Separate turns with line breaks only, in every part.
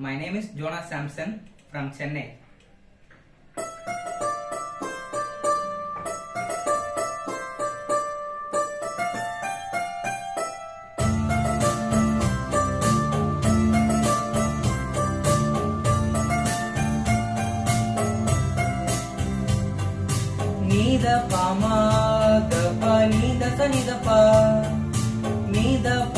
My name is Jonah Samson from Chennai. Nida pa ma ga pa ni da pa ni da pa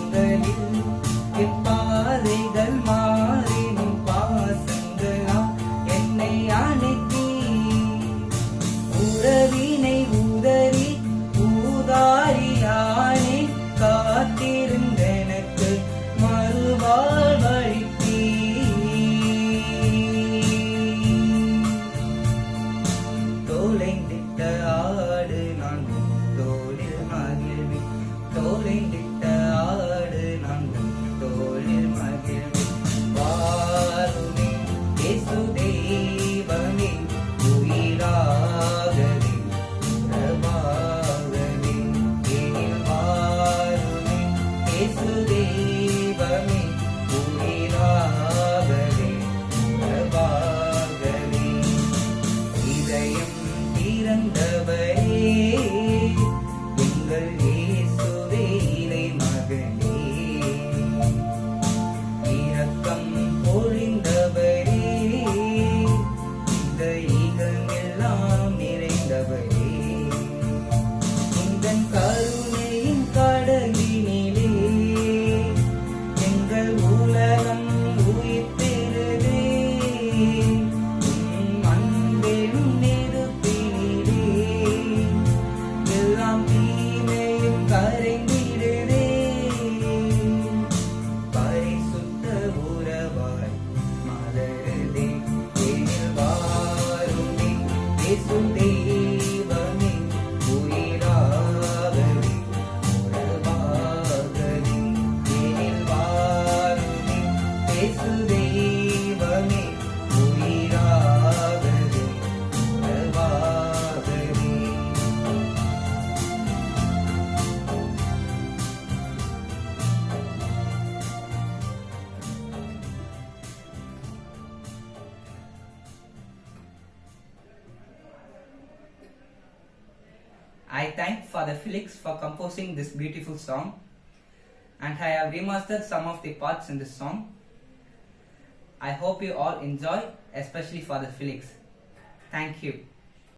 faith. I thank Father Felix for composing this beautiful song and I have remastered some of the parts in this song. I hope you all enjoy, especially Father Felix. Thank you.